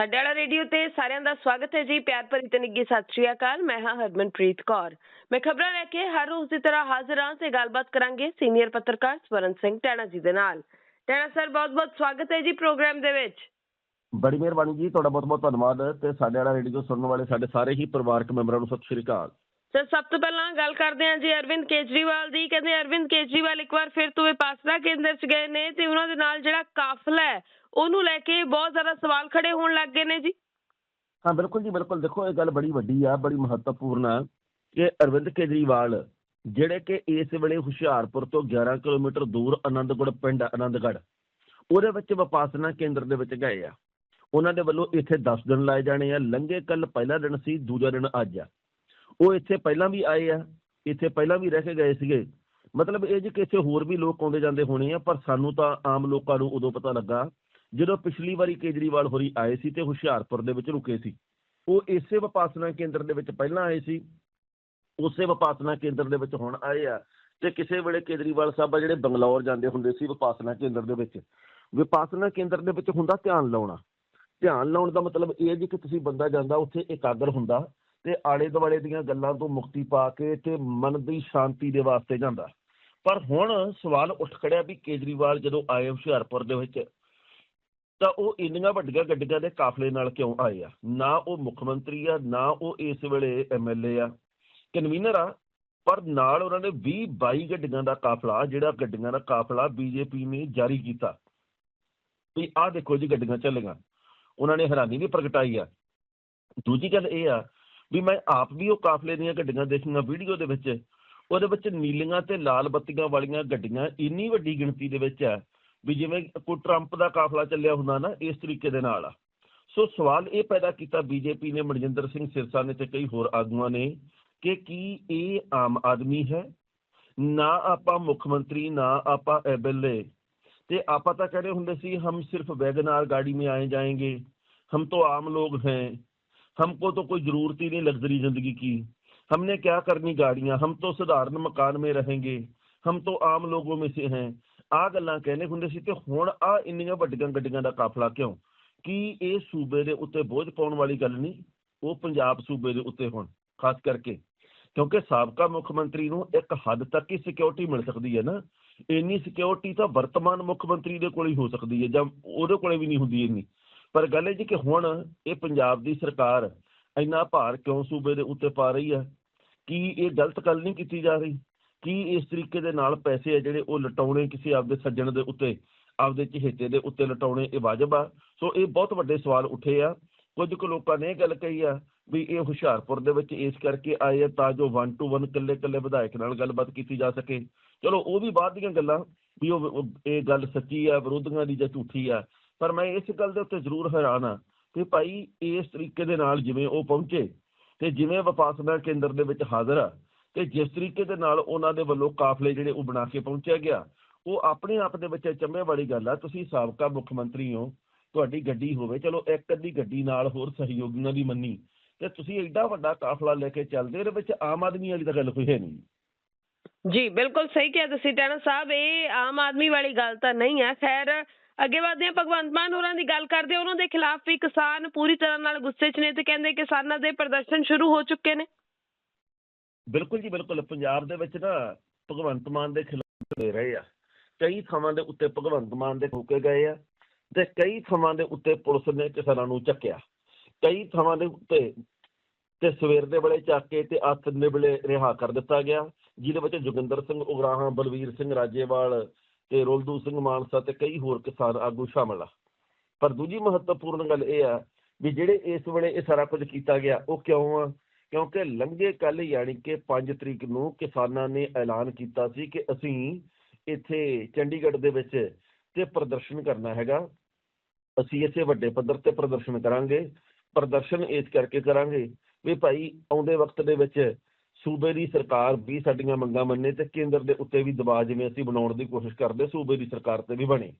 ਸਾਡੇ ਵਾਲਾ ਰੇਡੀਓ ਤੇ ਸਾਰਿਆਂ ਦਾ ਸਵਾਗਤ ਹੈ ਜੀ। ਪਿਆਰ ਭਰੀ ਤੇ ਨਿੱਘੀ ਸਤਿ ਸ਼੍ਰੀ ਅਕਾਲ। ਮੈਂ ਹਾਂ ਹਰਮਨਪ੍ਰੀਤ ਕੌਰ। ਮੈਂ ਖਬਰਾਂ ਲੈ ਕੇ ਹਰ ਰੋਜ਼ ਦੀ ਤਰ੍ਹਾਂ ਹਾਜ਼ਰ ਹਾਂ। ਤੇ ਗੱਲਬਾਤ ਕਰਾਂਗੇ ਸੀਨੀਅਰ ਪੱਤਰਕਾਰ ਸਵਰਨ ਸਿੰਘ ਟੈਣਾ ਜੀ ਦੇ ਨਾਲ। ਟੈਣਾ ਸਰ ਬਹੁਤ-ਬਹੁਤ ਸਵਾਗਤ ਹੈ ਜੀ ਪ੍ਰੋਗਰਾਮ ਦੇ ਵਿੱਚ। ਬੜੀ ਮਿਹਰਬਾਨੀ ਜੀ। ਤੁਹਾਡਾ ਬਹੁਤ ਬਹੁਤ ਧੰਨਵਾਦ। ਤੇ ਸਾਡੇ ਵਾਲਾ ਰੇਡੀਓ ਸੁਣਨ ਵਾਲੇ ਸਾਡੇ ਸਾਰੇ ਹੀ ਪਰਿਵਾਰਕ ਮੈਂਬਰਾਂ ਨੂੰ ਸਤਿ ਸ਼੍ਰੀ ਅਕਾਲ। ਸਰ ਸਭ ਤੋਂ ਪਹਿਲਾਂ ਗੱਲ ਕਰਦੇ ਹਾਂ ਜੀ ਅਰਵਿੰਦ ਕੇਜਰੀਵਾਲ ਦੀ। ਕਹਿੰਦੇ ਅਰਵਿੰਦ ਕੇਜਰੀਵਾਲ ਇੱਕ ਵਾਰ ਫਿਰ ਤੋਂ ਵਿਪਾਸਨਾ ਕੇਂਦਰ 'ਚ ਗਏ ਨੇ ਤੇ ਉਹਨਾਂ ਦੇ ਨਾਲ ਜਿਹੜਾ ਕਾਫਲਾ ਹੈ ਉਹਨੂੰ ਲੈ ਕੇ ਬਹੁਤ ਜ਼ਿਆਦਾ ਸਵਾਲ ਖੜੇ ਹੋਣ ਲੱਗ ਗਏ ਨੇ ਜੀ। ਹਾਂ, ਬਿਲਕੁਲ ਜੀ, ਬਿਲਕੁਲ। ਦੇਖੋ, ਇਹ ਗੱਲ ਬੜੀ ਵੱਡੀ ਆ, ਬੜੀ ਮਹੱਤਵਪੂਰਨ ਆ ਕਿ ਅਰਵਿੰਦ ਕੇਜਰੀਵਾਲ, ਜਿਹੜੇ ਕਿ ਇਸ ਵੇਲੇ ਹੁਸ਼ਿਆਰਪੁਰ ਤੋਂ 11 ਕਿਲੋਮੀਟਰ ਦੂਰ ਆਨੰਦਗੜ੍ਹ ਪਿੰਡ ਆਨੰਦਗੜ੍ਹ, ਉਹਦੇ ਵਿੱਚ ਵਿਪਾਸਨਾ ਕੇਂਦਰ ਦੇ ਵਿੱਚ ਗਏ ਆ। ਉਹਨਾਂ ਦੇ ਵੱਲੋਂ ਇੱਥੇ 10 ਦਿਨ ਲਾਏ ਜਾਣੇ ਆ, ਲੰਘੇ ਕੱਲ ਪਹਿਲਾ ਦਿਨ ਸੀ, ਦੂਜਾ ਦਿਨ ਅੱਜ ਆ। ਉਹ ਇੱਥੇ ਪਹਿਲਾਂ ਵੀ ਆਏ ਆ, ਇੱਥੇ ਪਹਿਲਾਂ ਵੀ ਰਹਿ ਕੇ ਗਏ ਸੀਗੇ। ਮਤਲਬ ਇਹ ਜੀ ਕਿਸੇ ਹੋਰ ਵੀ ਲੋਕ ਆਉਂਦੇ ਜਾਂਦੇ ਹੋਣੇ ਆ, ਪਰ ਸਾਨੂੰ ਤਾਂ ਆਮ ਲੋਕਾਂ ਨੂੰ ਉਦੋਂ ਪਤਾ ਲੱਗਾ ਜਦੋਂ ਪਿਛਲੀ ਵਾਰੀ ਕੇਜਰੀਵਾਲ ਹੋਰੀ ਆਏ ਸੀ ਤੇ ਹੁਸ਼ਿਆਰਪੁਰ ਦੇ ਵਿੱਚ ਰੁਕੇ ਸੀ, ਉਹ ਇਸੇ ਵਿਪਾਸਨਾ ਕੇਂਦਰ ਦੇ ਵਿੱਚ ਪਹਿਲਾਂ ਆਏ ਸੀ, ਉਸੇ ਵਿਪਾਸਨਾ ਕੇਂਦਰ ਦੇ ਵਿੱਚ ਹੁਣ ਆਏ ਆ ਤੇ ਕਿਸੇ ਵੇਲੇ ਕੇਜਰੀਵਾਲ ਸਾਹਿਬ ਆ ਜਿਹੜੇ ਬੰਗਲੌਰ ਜਾਂਦੇ ਹੁੰਦੇ ਸੀ ਵਿਪਾਸਨਾ ਕੇਂਦਰ ਦੇ ਵਿੱਚ। ਵਿਪਾਸਨਾ ਕੇਂਦਰ ਦੇ ਵਿੱਚ ਹੁੰਦਾ ਧਿਆਨ ਲਾਉਣਾ। ਧਿਆਨ ਲਾਉਣ ਦਾ ਮਤਲਬ ਇਹ ਜੀ ਕਿ ਤੁਸੀਂ ਬੰਦਾ ਜਾਂਦਾ ਉੱਥੇ ਇਕਾਗਰ ਹੁੰਦਾ ਤੇ ਆਲੇ ਦੁਆਲੇ ਦੀਆਂ ਗੱਲਾਂ ਤੋਂ ਮੁਕਤੀ ਪਾ ਕੇ ਤੇ ਮਨ ਦੀ ਸ਼ਾਂਤੀ ਦੇ ਵਾਸਤੇ ਜਾਂਦਾ। ਪਰ ਹੁਣ ਸਵਾਲ ਉੱਠ ਖੜਿਆ ਵੀ ਕੇਜਰੀਵਾਲ ਜਦੋਂ ਆਏ ਹੁਸ਼ਿਆਰਪੁਰ ਦੇ ਵਿੱਚ ਤਾਂ ਉਹ ਇੰਨੀਆਂ ਵੱਡੀਆਂ ਗੱਡੀਆਂ ਦੇ ਕਾਫਲੇ ਨਾਲ ਕਿਉਂ ਆਏ ਆ? ਨਾ ਉਹ ਮੁੱਖ ਮੰਤਰੀ ਆ, ਨਾ ਉਹ ਇਸ ਵੇਲੇ ਐਮਐਲਏ ਆ। ਕਨਵੀਨਰ ਆ, ਪਰ ਨਾਲ ਉਹਨਾਂ ਨੇ 20 22 ਗੱਡੀਆਂ ਦਾ ਕਾਫਲਾ, ਜਿਹੜਾ ਗੱਡੀਆਂ ਦਾ ਕਾਫਲਾ ਬੀਜੇਪੀ ਨੇ ਜਾਰੀ ਕੀਤਾ। ਵੀ ਆਹ ਦੇਖੋ ਜੀ ਗੱਡੀਆਂ ਚੱਲੀਆਂ। ਉਹਨਾਂ ਨੇ ਹੈਰਾਨੀ ਵੀ ਪ੍ਰਗਟਾਈ ਆ। ਦੂਜੀ ਗੱਲ ਇਹ ਆ ਵੀ ਮੈਂ ਆਪ ਵੀ ਉਹ ਕਾਫਲੇ ਦੀਆਂ ਗੱਡੀਆਂ ਦੇਖੀਆਂ ਵੀਡੀਓ ਦੇ ਵਿੱਚ। ਉਹਦੇ ਵਿੱਚ ਨੀਲੀਆਂ ਤੇ ਲਾਲ ਬੱਤੀਆਂ ਵਾਲੀਆਂ ਗੱਡੀਆਂ ਇੰਨੀ ਵੱਡੀ ਗਿਣਤੀ ਦੇ ਵਿੱਚ ਆ ਵੀ ਜਿਵੇਂ ਕੋਈ ਟਰੰਪ ਦਾ ਕਾਫਲਾ ਚੱਲਿਆ ਹੁੰਦਾ ਨਾ ਇਸ ਤਰੀਕੇ ਦੇ ਨਾਲ ਆ ਸੋ ਸਵਾਲ ਇਹ ਪੈਦਾ ਕੀਤਾ ਬੀਜੇਪੀ ਨੇ ਮਨਜਿੰਦਰ ਸਿੰਘ ਸਿਰਸਾ ਨੇ ਤੇ ਕਈ ਹੋਰ ਆਗੂਆਂ ਨੇ ਕਿ ਕੀ ਇਹ ਆਮ ਆਦਮੀ ਹੈ ਨਾ ਆਪਾਂ ਮੁੱਖ ਮੰਤਰੀ ਨਾ ਆਪਾਂ ਐਮਐਲਏ ਤੇ ਆਪਾਂ ਤਾਂ ਕਹਿੰਦੇ ਹੁੰਦੇ ਸੀ ਹਮ ਸਿਰਫ ਵੈਗਨਾਰ गाड़ी में आए जाएंगे हम तो आम लोग हैं हमको तो कोई जरूरत ही नहीं लग्जरी जिंदगी की हमने क्या करनी गाड़ियां हम तो साधारण मकान में रहेंगे हम तो आम लोगों में से हैं ਆ ਗੱਲਾਂ ਕਹਿੰਦੇ ਹੁੰਦੇ ਸੀ ਤੇ ਹੁਣ ਆ ਇੰਨੀਆਂ ਵੱਡੀਆਂ ਗੱਡੀਆਂ ਦਾ ਕਾਫਲਾ ਕਿਉਂ? ਕੀ ਇਹ ਸੂਬੇ ਦੇ ਉੱਤੇ ਬੋਝ ਪਾਉਣ ਵਾਲੀ ਗੱਲ ਨਹੀਂ? ਉਹ ਪੰਜਾਬ ਸੂਬੇ ਦੇ ਉੱਤੇ ਹੁਣ, ਖਾਸ ਕਰਕੇ ਕਿਉਂਕਿ ਸਾਬਕਾ ਮੁੱਖ ਮੰਤਰੀ ਨੂੰ ਇੱਕ ਹੱਦ ਤੱਕ ਹੀ ਸਿਕਿਉਰਿਟੀ ਮਿਲ ਸਕਦੀ ਹੈ ਨਾ। ਇੰਨੀ ਸਿਕਿਉਰਿਟੀ ਤਾਂ ਵਰਤਮਾਨ ਮੁੱਖ ਮੰਤਰੀ ਦੇ ਕੋਲ ਹੀ ਹੋ ਸਕਦੀ ਹੈ ਜਾਂ ਉਹਦੇ ਕੋਲੇ ਵੀ ਨਹੀਂ ਹੁੰਦੀ ਇੰਨੀ। ਪਰ ਗੱਲ ਇਹ ਜੀ ਕਿ ਹੁਣ ਇਹ ਪੰਜਾਬ ਦੀ ਸਰਕਾਰ ਇੰਨਾ ਭਾਰ ਕਿਉਂ ਸੂਬੇ ਦੇ ਉੱਤੇ ਪਾ ਰਹੀ ਹੈ? ਕੀ ਇਹ ਗਲਤ ਗੱਲ ਨਹੀਂ ਕੀਤੀ ਜਾ ਰਹੀ? ਕੀ ਇਸ ਤਰੀਕੇ ਦੇ ਨਾਲ ਪੈਸੇ ਆ ਜਿਹੜੇ ਉਹ ਲਟਾਉਣੇ ਕਿਸੇ ਆਪਦੇ ਸੱਜਣ ਦੇ ਉੱਤੇ, ਆਪਦੇ ਚਹੇਤੇ ਦੇ ਉੱਤੇ ਲਟਾਉਣੇ ਇਹ ਵਾਜਬ ਆ? ਸੋ ਇਹ ਬਹੁਤ ਵੱਡੇ ਸਵਾਲ ਉੱਠੇ ਆ। ਕੁਝ ਕੁ ਲੋਕਾਂ ਨੇ ਇਹ ਗੱਲ ਕਹੀ ਆ ਵੀ ਇਹ ਹੁਸ਼ਿਆਰਪੁਰ ਦੇ ਵਿੱਚ ਇਸ ਕਰਕੇ ਆਏ ਆ ਤਾਂ ਜੋ 1 ਟੂ 1 ਇਕੱਲੇ ਇਕੱਲੇ ਵਿਧਾਇਕ ਨਾਲ ਗੱਲਬਾਤ ਕੀਤੀ ਜਾ ਸਕੇ। ਚਲੋ, ਉਹ ਵੀ ਬਾਅਦ ਦੀਆਂ ਗੱਲਾਂ ਵੀ ਉਹ ਉਹ ਇਹ ਗੱਲ ਸੱਚੀ ਆ, ਵਿਰੋਧੀਆਂ ਦੀ ਜਾਂ ਝੂਠੀ ਆ। ਪਰ ਮੈਂ ਇਸ ਗੱਲ ਦੇ ਉੱਤੇ ਜ਼ਰੂਰ ਹੈਰਾਨ ਆ ਕਿ ਭਾਈ ਇਸ ਤਰੀਕੇ ਦੇ ਨਾਲ ਜਿਵੇਂ ਉਹ ਪਹੁੰਚੇ ਤੇ ਜਿਵੇਂ ਵਿਪਾਸਨਾ ਕੇਂਦਰ ਦੇ ਵਿੱਚ ਹਾਜ਼ਰ ਆ ਤੇ ਜਿਸ ਤਰੀਕੇ ਦੇ ਨਾਲ ਉਹਨਾਂ ਦੇ ਵੱਲੋਂ ਕਾਫਲੇ ਜਿਹੜੇ ਉਹ ਬਣਾ ਕੇ ਪਹੁੰਚਿਆ ਗਿਆ, ਉਹ ਆਪਣੇ ਆਪ ਦੇ ਵਿੱਚ ਚੰਮੇ ਵਾਲੀ ਗੱਲ ਆ, ਤੁਸੀਂ ਸਾਬਕਾ ਮੁੱਖ ਮੰਤਰੀ ਹੋ, ਤੁਹਾਡੀ ਗੱਡੀ ਹੋਵੇ, ਚਲੋ ਇੱਕ ਅੱਧੀ ਗੱਡੀ ਨਾਲ ਹੋਰ ਸਹਿਯੋਗੀਆਂ ਦੀ ਮੰਨੀ, ਤੇ ਤੁਸੀਂ ਐਡਾ ਵੱਡਾ ਕਾਫਲਾ ਲੈ ਕੇ ਚੱਲਦੇ ਇਹਦੇ ਵਿੱਚ ਆਮ ਆਦਮੀ ਵਾਲੀ ਤਾਂ ਗੱਲ ਕੋਈ ਹੈ ਨਹੀਂ। ਜੀ, ਬਿਲਕੁਲ ਸਹੀ ਕਿਹਾ ਤੁਸੀਂ ਟੈਣਾ ਸਾਹਿਬ, ਇਹ ਆਮ ਆਦਮੀ ਵਾਲੀ ਗੱਲ ਤਾਂ ਨਹੀਂ ਹੈ ਖੈਰ ਅੱਗੇ ਵਧਦੇ ਹਾਂ, ਭਗਵੰਤ ਮਾਨ ਹੋਰਾਂ ਦੀ ਗੱਲ ਕਰਦੇ ਉਹਨਾਂ ਦੇ ਖਿਲਾਫ ਵੀ ਕਿਸਾਨ ਪੂਰੀ ਤਰ੍ਹਾਂ ਨਾਲ ਗੁੱਸੇ 'ਚ ਨੇ ਤੇ ਕਹਿੰਦੇ ਕਿਸਾਨਾਂ ਦੇ ਪ੍ਰਦਰਸ਼ਨ ਸ਼ੁਰੂ ਹੋ ਚੁੱਕੇ ਨੇ। ਬਿਲਕੁਲ ਜੀ, ਬਿਲਕੁਲ। ਪੰਜਾਬ ਦੇ ਵਿੱਚ ਨਾ ਭਗਵੰਤ ਮਾਨ ਦੇ ਖਿਲਾਫ ਦੇ ਰਹੇ ਆ। ਕਈ ਥਾਵਾਂ ਦੇ ਉੱਤੇ ਭਗਵੰਤ ਮਾਨ ਦੇ ਠੋਕੇ ਗਏ ਆ ਤੇ ਕਈ ਥਾਵਾਂ ਦੇ ਉੱਤੇ ਪੁਲਿਸ ਨੇ ਕਿਸਾਨਾਂ ਨੂੰ ਚੱਕਿਆ। ਕਈ ਥਾਵਾਂ ਦੇ ਉੱਤੇ ਤੇ ਸਵੇਰ ਦੇ ਵੇਲੇ ਚੱਕ ਕੇ ਤੇ ਅੱਤ ਦੇ ਵੇਲੇ ਰਿਹਾ ਕਰ ਦਿੱਤਾ ਗਿਆ, ਜਿਹਦੇ ਵਿੱਚ ਜੋਗਿੰਦਰ ਸਿੰਘ ਉਗਰਾਹਾਂ, ਬਲਵੀਰ ਸਿੰਘ ਰਾਜੇਵਾਲ ਤੇ ਰੋਲਦੂ ਸਿੰਘ ਮਾਨਸਾ ਤੇ ਕਈ ਹੋਰ ਕਿਸਾਨ ਆਗੂ ਸ਼ਾਮਲ ਆ। ਪਰ ਦੂਜੀ ਮਹੱਤਵਪੂਰਨ ਗੱਲ ਇਹ ਆ ਵੀ ਜਿਹੜੇ ਇਸ ਵੇਲੇ ਇਹ ਸਾਰਾ ਕੁਝ ਕੀਤਾ ਗਿਆ, ਉਹ ਕਿਉਂ ਆ? ਕਿਉਂਕਿ ਲੰਘੇ ਕੱਲ ਯਾਨੀ ਕਿ 5 ਤਰੀਕ ਨੂੰ ਕਿਸਾਨਾਂ ਨੇ ਐਲਾਨ ਕੀਤਾ ਸੀ ਕਿ ਅਸੀਂ ਇੱਥੇ ਚੰਡੀਗੜ੍ਹ ਦੇ ਵਿੱਚ ਤੇ ਪ੍ਰਦਰਸ਼ਨ ਕਰਨਾ ਹੈਗਾ। ਅਸੀਂ ਇੱਥੇ ਵੱਡੇ ਪੱਧਰ ਤੇ ਪ੍ਰਦਰਸ਼ਨ ਕਰਾਂਗੇ, ਪ੍ਰਦਰਸ਼ਨ ਇਸ ਕਰਕੇ ਕਰਾਂਗੇ ਵੀ ਭਾਈ ਆਉਂਦੇ ਵਕਤ ਦੇ ਵਿੱਚ ਸੂਬੇ ਦੀ ਸਰਕਾਰ ਵੀ ਸਾਡੀਆਂ ਮੰਗਾਂ ਮੰਨੇ ਤੇ ਕੇਂਦਰ ਦੇ ਉੱਤੇ ਵੀ ਦਬਾਅ ਜਿਵੇਂ ਅਸੀਂ ਬਣਾਉਣ ਦੀ ਕੋਸ਼ਿਸ਼ ਕਰਦੇ, ਸੂਬੇ ਦੀ ਸਰਕਾਰ ਤੇ ਵੀ ਬਣੇ।